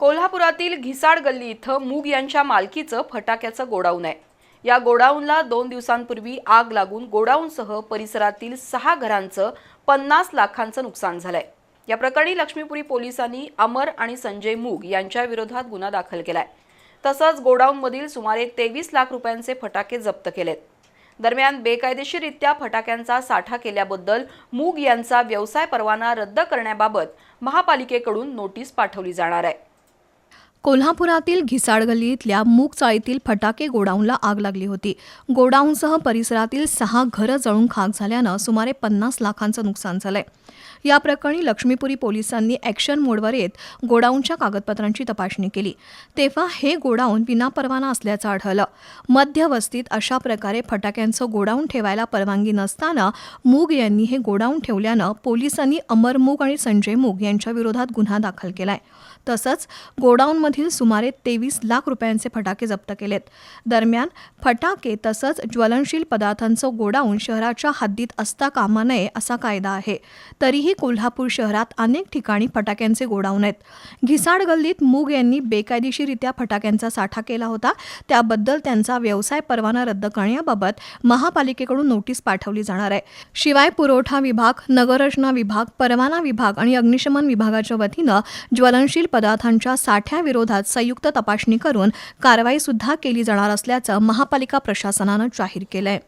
कोल्हापुरातील घिसाड गल्ली इथं मूग यांच्या मालकीचं फटाक्याचं गोडाऊन आहे. या गोडाऊनला दोन दिवसांपूर्वी आग लागून गोडाऊनसह परिसरातील सहा घरांचं पन्नास लाखांचं नुकसान झालंय. या प्रकरणी लक्ष्मीपुरी पोलिसांनी अमर आणि संजय मूग यांच्या विरोधात गुन्हा दाखल केलाय. तसंच गोडाऊनमधील सुमारे तेवीस लाख रुपयांचे फटाके जप्त केलेत. दरम्यान बेकायदेशीररित्या फटाक्यांचा साठा केल्याबद्दल मूग यांचा व्यवसाय परवाना रद्द करण्याबाबत महापालिकेकडून नोटीस पाठवली जाणार आहे. कोल्हापुरातील घिसाड गल्लीतल्या मूग चाळीतील फटाके गोडाऊनला आग लागली होती. गोडाऊनसह परिसरातील सहा घरं जळून खाक झाल्यानं सुमारे पन्नास लाखांचं नुकसान झालंय. या प्रकरणी लक्ष्मीपुरी पोलिसांनी ॲक्शन मोडवर येत गोडाऊनच्या कागदपत्रांची तपासणी केली. तेव्हा हे गोडाऊन विनापरवाना असल्याचं आढळलं. मध्यवस्तीत अशा प्रकारे फटाक्यांचं गोडाऊन ठेवायला परवानगी नसताना मूग यांनी हे गोडाऊन ठेवल्यानं पोलिसांनी अमर मूग आणि संजय मूग यांच्या विरोधात गुन्हा दाखल केलाय. तसंच गोडाऊनमधील सुमारे तेवीस लाख रुपयांचे फटाके जप्त केलेत. दरम्यान फटाके तसंच ज्वलनशील पदार्थांचं गोडाऊन शहराच्या हद्दीत असता कामा नये असा कायदा आहे. तरीही कोल्हापूर शहरात अनेक ठिकाणी फटाक्यांचे गोडाऊन आहेत. घिसाड गल्लीत मूग यांनी बेकायदेशीरित्या फटाक्यांचा साठा केला होता. त्याबद्दल त्यांचा व्यवसाय परवाना रद्द करण्याबाबत महापालिकेकडून नोटीस पाठवली जाणार आहे. शिवाय पुरवठा विभाग नगररचना विभाग परवाना विभाग आणि अग्निशमन विभागाच्या वतीनं ज्वलनशील पदार्थांच्या साठ्याविरोधात संयुक्त तपासणी करून कारवाई सुद्धा केली जाणार असल्याचं महापालिका प्रशासनानं जाहीर केलंय.